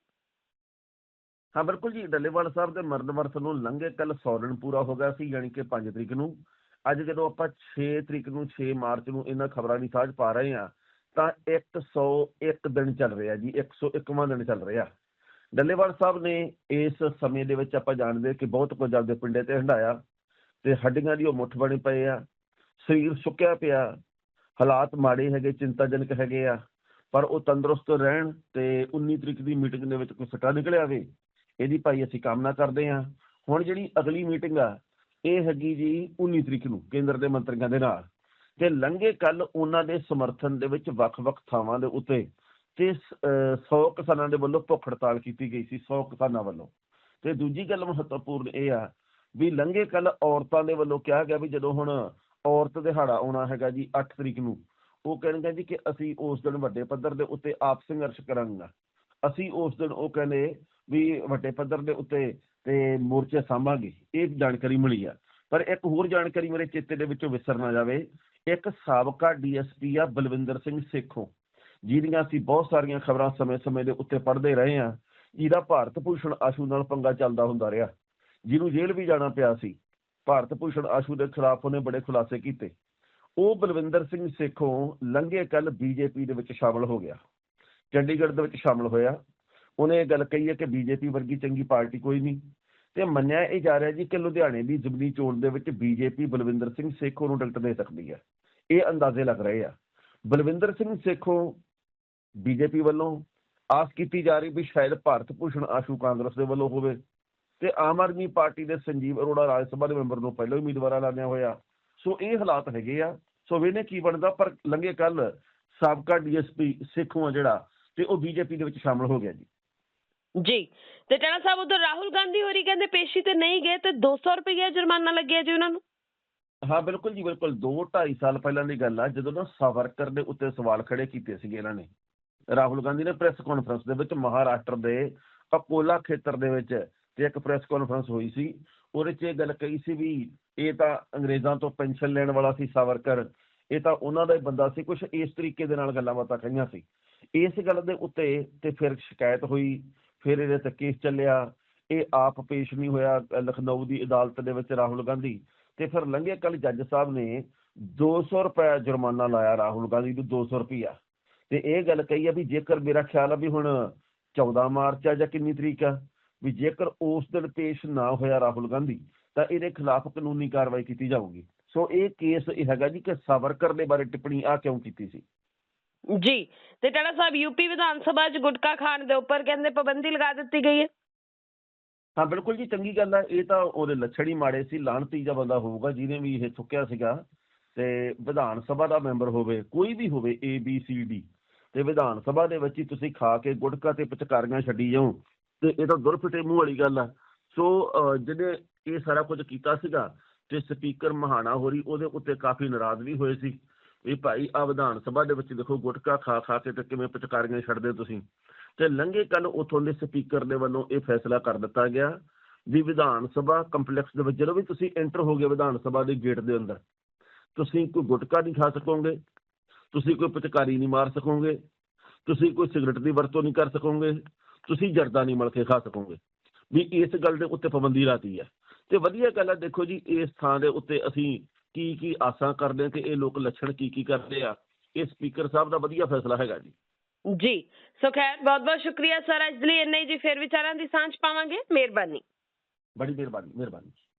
ਹਾਂ ਬਿਲਕੁਲ ਜੀ। ਡੱਲੇਵਾਲ ਸਾਹਿਬ ਦੇ ਮਰਨ ਵਰਤ ਨੂੰ ਲੰਘੇ ਕੱਲ 100 ਦਿਨ ਪੂਰਾ ਹੋ ਗਿਆ ਸੀ ਯਾਨੀ ਕਿ 5 ਤਰੀਕ ਨੂੰ। ਅੱਜ ਜਦੋਂ ਆਪਾਂ 6 ਤਰੀਕ ਨੂੰ 6 ਮਾਰਚ ਨੂੰ ਇਹਨਾਂ ਖਬਰਾਂ ਦੀ ਸਾਂਝ ਪਾ ਰਹੇ ਆ ਤਾਂ 101 ਦਿਨ ਚੱਲ ਰਿਹਾ ਜੀ 101ਵਾਂ ਦਿਨ ਚੱਲ ਰਿਹਾ। ਡੱਲੇਵਾਲ ਸਾਹਿਬ ਨੇ ਇਸ ਸਮੇਂ ਦੇ ਵਿੱਚ ਆਪਾਂ ਜਾਣਦੇ ਕਿ ਬਹੁਤ ਕੁਝ ਆਪਦੇ ਪਿੰਡੇ ਤੇ ਹੰਡਾਇਆ ਤੇ ਹੱਡੀਆਂ ਦੀ ਉਹ ਮੁੱਠ ਬਣੀ ਪਏ ਆ, ਸਰੀਰ ਸੁੱਕਿਆ ਪਿਆ, ਹਾਲਾਤ ਮਾੜੇ ਹੈਗੇ, ਚਿੰਤਾਜਨਕ ਹੈਗੇ ਆ, ਪਰ ਉਹ ਤੰਦਰੁਸਤ ਰਹਿਣ ਤੇ 19 ਤਰੀਕ ਦੀ ਮੀਟਿੰਗ ਦੇ ਵਿੱਚ ਕੋਈ ਸਟਾ ਨਿਕਲਿਆ ਵੇ ਇਹਦੀ ਭਾਈ ਅਸੀਂ ਕਾਮਨਾ ਕਰਦੇ ਹਾਂ। ਹੁਣ ਜਿਹੜੀ ਅਗਲੀ ਮੀਟਿੰਗ ਆ, ਇਹ ਹੈਗੀ ਜੀ 19 ਤਰੀਕ ਨੂੰ ਕੇਂਦਰ ਦੇ ਮੰਤਰੀਆਂ ਦੇ ਨਾਲ। ਤੇ ਲੰਘੇ ਕੱਲ ਉਹਨਾਂ ਦੇ ਸਮਰਥਨ ਦੇ ਵਿੱਚ ਵੱਖ-ਵੱਖ ਥਾਵਾਂ ਦੇ ਉੱਤੇ ਤੇ 100 ਕਿਸਾਨਾਂ ਦੇ ਵੱਲੋਂ ਭੁੱਖ ਹੜਤਾਲ ਕੀਤੀ ਗਈ ਸੀ 100 ਕਿਸਾਨਾਂ ਵੱਲੋਂ। ਤੇ ਦੂਜੀ ਗੱਲ ਮਹੱਤਵਪੂਰਨ ਇਹ ਆ ਵੀ ਲੰਘੇ ਕੱਲ ਔਰਤਾਂ ਦੇ ਵੱਲੋਂ ਕਿਹਾ ਗਿਆ ਵੀ ਜਦੋਂ ਹੁਣ ਔਰਤ ਦਿਹਾੜਾ ਆਉਣਾ ਹੈਗਾ ਜੀ 8 ਤਰੀਕ ਨੂੰ, ਉਹ ਕਹਿਣਗੇ ਜੀ ਕਿ ਅਸੀਂ ਉਸ ਦਿਨ ਵੱਡੇ ਪੱਧਰ ਦੇ ਉੱਤੇ ਆਪ ਸੰਘਰਸ਼ ਕਰਾਂਗਾ। ਅਸੀਂ ਉਸ ਦਿਨ ਉਹ ਕਹਿੰਦੇ ਵੀ ਵੱਡੇ ਪੱਧਰ ਦੇ ਉੱਤੇ ਤੇ ਮੋਰਚੇ ਸਾਂਭਾਂਗੇ, ਇਹ ਜਾਣਕਾਰੀ ਮਿਲੀ ਆ। ਪਰ ਇੱਕ ਹੋਰ ਜਾਣਕਾਰੀ ਮੇਰੇ ਚੇਤੇ ਦੇ ਵਿੱਚੋਂ ਵਿਸਰ ਨਾ ਜਾਵੇ ਇੱਕ ਸਾਬਕਾ ਡੀਐਸਪੀ ਆ ਬਲਵਿੰਦਰ ਸਿੰਘ ਸੇਖੋਂ, ਜਿਹਦੀਆਂ ਅਸੀਂ ਬਹੁਤ ਸਾਰੀਆਂ ਖਬਰਾਂ ਸਮੇਂ-ਸਮੇਂ ਦੇ ਉੱਤੇ ਪੜ੍ਹਦੇ ਰਹੇ ਆ ਜਿਹਦਾ ਭਾਰਤ ਭੂਸ਼ਣ ਆਸ਼ੂ ਨਾਲ ਪੰਗਾ ਚੱਲਦਾ ਹੁੰਦਾ ਰਿਹਾ, ਜਿਹਨੂੰ ਜੇਲ੍ਹ ਵੀ ਜਾਣਾ ਪਿਆ ਸੀ। ਭਾਰਤ ਭੂਸ਼ਣ ਆਸ਼ੂ ਦੇ ਖਿਲਾਫ ਉਹਨੇ ਬੜੇ ਖੁਲਾਸੇ ਕੀਤੇ। ਉਹ ਬਲਵਿੰਦਰ ਸਿੰਘ ਸੇਖੋਂ ਲੰਘੇ ਕੱਲ ਬੀਜੇਪੀ ਦੇ ਵਿੱਚ ਸ਼ਾਮਲ ਹੋ ਗਿਆ। ਚੰਡੀਗੜ੍ਹ ਦੇ ਵਿੱਚ ਸ਼ਾਮਲ ਹੋਇਆ। ਉਹਨੇ ਇਹ ਗੱਲ ਕਹੀ ਹੈ ਕਿ ਬੀਜੇਪੀ ਵਰਗੀ ਚੰਗੀ ਪਾਰਟੀ ਕੋਈ ਨਹੀਂ। ਤੇ ਮੰਨਿਆ ਇਹ ਜਾ ਰਿਹਾ ਜੀ ਕਿ ਲੁਧਿਆਣੇ ਦੀ ਜ਼ਿਮਨੀ ਚੋਣ ਦੇ ਵਿੱਚ ਬੀਜੇਪੀ ਬਲਵਿੰਦਰ ਸਿੰਘ ਸੇਖੋਂ ਨੂੰ ਟਿਕਟ ਦੇ ਸਕਦੀ ਹੈ। ਇਹ ਅੰਦਾਜ਼ੇ ਲੱਗ ਰਹੇ ਆ। ਬਲਵਿੰਦਰ ਸਿੰਘ ਸੇਖੋਂ ਬੀਜੇਪੀ ਵੱਲੋਂ ਆਸ ਕੀਤੀ ਜਾ ਰਹੀ ਵੀ ਸ਼ਾਇਦ ਭਾਰਤ ਭੂਸ਼ਣ ਆਸ਼ੂ ਕਾਂਗਰਸ ਦੇ ਵੱਲੋਂ ਹੋਵੇ ਤੇ ਆਮ ਆਦਮੀ ਪਾਰਟੀ ਦੇ ਸੰਜੀਵ ਅਰੋੜਾ ਰਾਜ ਸਭਾ ਦੇ ਮੈਂਬਰ ਨੂੰ ਪਹਿਲਾਂ ਹੀ ਉਮੀਦਵਾਰ ਐਲਾਨਿਆ ਹੋਇਆ। ਸੋ ਇਹ ਹਾਲਾਤ ਹੈਗੇ ਆ। ਸੋ ਵੇਨੇ ਕੀ ਬਣਦਾ, ਪਰ ਲੰਘੇ ਕੱਲ ਸਾਬਕਾ ਡੀਐਸਪੀ ਸਿੱਖੂ ਆ ਜਿਹੜਾ ਤੇ ਉਹ ਬੀਜੇਪੀ ਦੇ ਵਿੱਚ ਸ਼ਾਮਲ ਹੋ ਗਿਆ ਜੀ। ਜੀ। ਤੇ ਟਾਣਾ ਸਾਹਿਬ, ਉਧਰ ਰਾਹੁਲ ਗਾਂਧੀ ਹੋਰੀ ਕਹਿੰਦੇ ਪੇਸ਼ੀ ਤੇ ਨਹੀਂ ਗਏ ਤੇ 200 ਰੁਪਏ ਜੁਰਮਾਨਾ ਲੱਗਿਆ ਜੀ ਉਹਨਾਂ ਨੂੰ। ਹਾਂ, ਬਿਲਕੁਲ ਜੀ, ਬਿਲਕੁਲ। 2 2.5 ਸਾਲ ਪਹਿਲਾਂ ਦੀ ਗੱਲ ਆ, ਜਦੋਂ ਨਾ ਸਾਵਰਕਰ ਦੇ ਉੱਤੇ ਸਵਾਲ ਖੜੇ ਕੀਤੇ ਸੀਗੇ ਇਹਨਾਂ ਨੇ। ਰਾਹੁਲ ਗਾਂਧੀ ਨੇ ਪ੍ਰੈਸ ਕਾਨਫਰੰਸ ਦੇ ਵਿੱਚ ਮਹਾਰਾਸ਼ਟਰ ਦੇ ਅਕੋਲਾ ਖੇਤਰ ਦੇ ਵਿੱਚ ਤੇ ਇੱਕ ਪ੍ਰੈਸ ਕਾਨਫਰੰਸ ਹੋਈ ਸੀ। ਉਹਦੇ 'ਚ ਇਹ ਗੱਲ ਕਹੀ ਸੀ ਵੀ ਇਹ ਤਾਂ ਅੰਗਰੇਜ਼ਾਂ ਤੋਂ ਪੈਨਸ਼ਨ ਲੈਣ ਵਾਲਾ ਸੀ ਸਾਵਰਕਰ। ਇਹ ਤਾਂ ਉਹਨਾਂ ਦਾ ਹੀ ਬੰਦਾ ਸੀ। ਕੁਝ ਇਸ ਤਰੀਕੇ ਦੇ ਨਾਲ ਗੱਲਾਂ ਬਾਤਾਂ ਕਹੀਆਂ ਸੀ। ਇਸ ਗੱਲ ਦੇ ਉੱਤੇ ਤੇ ਫਿਰ ਸ਼ਿਕਾਇਤ ਹੋਈ ਫਿਰ ਇਹਦੇ ਤੇ ਕੇਸ ਚੱਲਿਆ। ਇਹ ਆਪ ਪੇਸ਼ ਨਹੀਂ ਹੋਇਆ ਲਖਨਊ ਦੀ ਅਦਾਲਤ ਦੇ ਵਿੱਚ ਰਾਹੁਲ ਗਾਂਧੀ। ਤੇ ਫਿਰ ਲੰਘੇ ਕੱਲ ਜੱਜ ਸਾਹਿਬ ਨੇ 200 ਰੁਪਏ ਜੁਰਮਾਨਾ ਲਾਇਆ ਰਾਹੁਲ ਗਾਂਧੀ ਨੂੰ 200 ਰੁਪਿਆ ਤੇ ਇਹ ਗੱਲ ਕਹੀ ਆ ਵੀ ਜੇਕਰ ਮੇਰਾ ਖਿਆਲ ਆ ਵੀ ਹੁਣ 14 ਮਾਰਚ ਆ ਜਾਂ ਕਿੰਨੀ ਤਰੀਕ ਆ, ਵੀ ਜੇਕਰ ਉਸ ਦਿਨ ਪੇਸ਼ ਨਾ ਹੋਇਆ ਰਾਹੁਲ ਗਾਂਧੀ, ਤਾਂ ਇਹਦੇ ਖਿਲਾਫ ਕਾਨੂੰਨੀ ਕਾਰਵਾਈ ਕੀਤੀ ਜਾਊਗੀ। ਸੋ ਇਹ ਕੇਸ ਇਹ ਹੈਗਾ ਜੀ ਕਿ ਸਾਵਰਕਰ ਦੇ ਬਾਰੇ ਟਿੱਪਣੀ ਆ ਕਿਉਂ ਕੀਤੀ ਸੀ? ਜੀ, ਤੇ ਟਾਣਾ ਸਾਹਿਬ ਯੂਪੀ ਵਿਧਾਨ ਸਭਾ 'ਚ ਗੁਟਕਾ ਖਾਣ ਦੇ ਉੱਪਰ ਕਹਿੰਦੇ ਪਾਬੰਦੀ ਲਗਾ ਦਿੱਤੀ ਗਈ ਹੈ। ਹਾਂ, ਬਿਲਕੁਲ ਜੀ, ਚੰਗੀ ਗੱਲ ਆ ਇਹ ਤਾਂ ਉਹਦੇ ਲੱਛਣ ਹੀ ਮਾੜੇ ਸੀ। ਲਾਹਣਤੀ ਜਿਹਾ ਬੰਦਾ ਹੋਊਗਾ, ਜਿਹਨੇ ਵੀ ਇਹ ਚੁੱਕਿਆ ਸੀਗਾ। ਤੇ ਵਿਧਾਨ ਸਭਾ ਦਾ ਮੈਂਬਰ ਹੋਵੇ, ਕੋਈ ਵੀ ਹੋਵੇ ਏ ਬੀ ਸੀ ਡੀ ਤੇ ਵਿਧਾਨ ਸਭਾ ਦੇ ਵਿੱਚ ਹੀ ਤੁਸੀਂ ਖਾ ਕੇ ਗੁਟਕਾ ਤੇ ਪਿਚਕਾਰੀਆਂ ਛੱਡੀ ਜਾਓ। ਤੇ ਇਹ ਤਾਂ ਦੁਰਫਿਟੇ ਮੂੰਹ ਵਾਲੀ ਗੱਲ ਆ ਸੋ ਜਿਹਨੇ ਇਹ ਸਾਰਾ ਕੁਝ ਕੀਤਾ ਸੀਗਾ, ਤੇ ਸਪੀਕਰ ਮਹਾਣਾ ਹੋਰੀ ਉਹਦੇ ਉੱਤੇ ਕਾਫੀ ਨਾਰਾਜ਼ ਵੀ ਹੋਏ ਸੀ। ਵੀ ਭਾਈ ਆ ਵਿਧਾਨ ਸਭਾ ਦੇ ਵਿੱਚ ਦੇਖੋ ਗੁਟਕਾ ਖਾ ਖਾ ਕੇ ਤੇ ਕਿਵੇਂ ਪਚਕਾਰੀਆਂ ਛੱਡਦੇ ਤੁਸੀਂ। ਤੇ ਲੰਘੇ ਕੱਲ ਉਥੋਂ ਦੇ ਸਪੀਕਰ ਦੇ ਵੱਲੋਂ ਇਹ ਫੈਸਲਾ ਕਰ ਦਿੱਤਾ ਗਿਆ ਵੀ ਵਿਧਾਨ ਸਭਾ ਕੰਪਲੈਕਸ ਦੇ ਵਿੱਚ ਜਦੋਂ ਵੀ ਤੁਸੀਂ ਐਂਟਰ ਹੋਗੇ ਵਿਧਾਨ ਸਭਾ ਦੇ ਗੇਟ ਦੇ ਅੰਦਰ, ਤੁਸੀਂ ਕੋਈ ਗੁਟਕਾ ਨਹੀਂ ਖਾ ਸਕੋਗੇ, ਤੁਸੀਂ ਕੋਈ ਪਚਕਾਰੀ ਨਹੀਂ ਮਾਰ ਸਕੋਗੇ, ਤੁਸੀਂ ਕੋਈ ਸਿਗਰਟ ਦੀ ਵਰਤੋਂ ਨਹੀਂ ਕਰ ਸਕੋਗੇ, ਤੁਸੀਂ ਜਰਦਾ ਨਹੀਂ ਮਲ ਕੇ ਖਾ ਸਕੋਗੇ। ਵੀ ਇਸ ਗੱਲ ਦੇ ਉੱਤੇ ਪਾਬੰਦੀ ਲਾਤੀ ਹੈ ਤੇ ਵਧੀਆ ਗੱਲ ਹੈ ਦੇਖੋ ਜੀ, ਇਸ ਥਾਂ ਦੇ ਉੱਤੇ ਅਸੀਂ ਕੀ ਕੀ ਆਸਾਂ ਕਰਦੇ ਹਾਂ ਕਿ ਇਹ ਲੋਕ ਲੱਛਣ ਕੀ ਕੀ ਕਰਦੇ ਆ ਇਹ ਸਪੀਕਰ ਸਾਹਿਬ ਦਾ ਵਧੀਆ ਫੈਸਲਾ ਹੈਗਾ ਜੀ। ਜੀ ਸੋ ਖੈਰ ਬਹੁਤ ਬਹੁਤ ਸ਼ੁਕਰੀਆ ਸਰ ਅੱਜ ਲਈ ਇੰਨਾ ਹੀ ਜੀ ਫਿਰ ਵਿਚਾਰਾਂ ਦੀ ਸਾਂਝ ਪਾਵਾਂਗੇ ਮਿਹਰਬਾਨੀ। ਬੜੀ ਮਿਹਰਬਾਨੀ ਮਿਹਰਬਾਨੀ।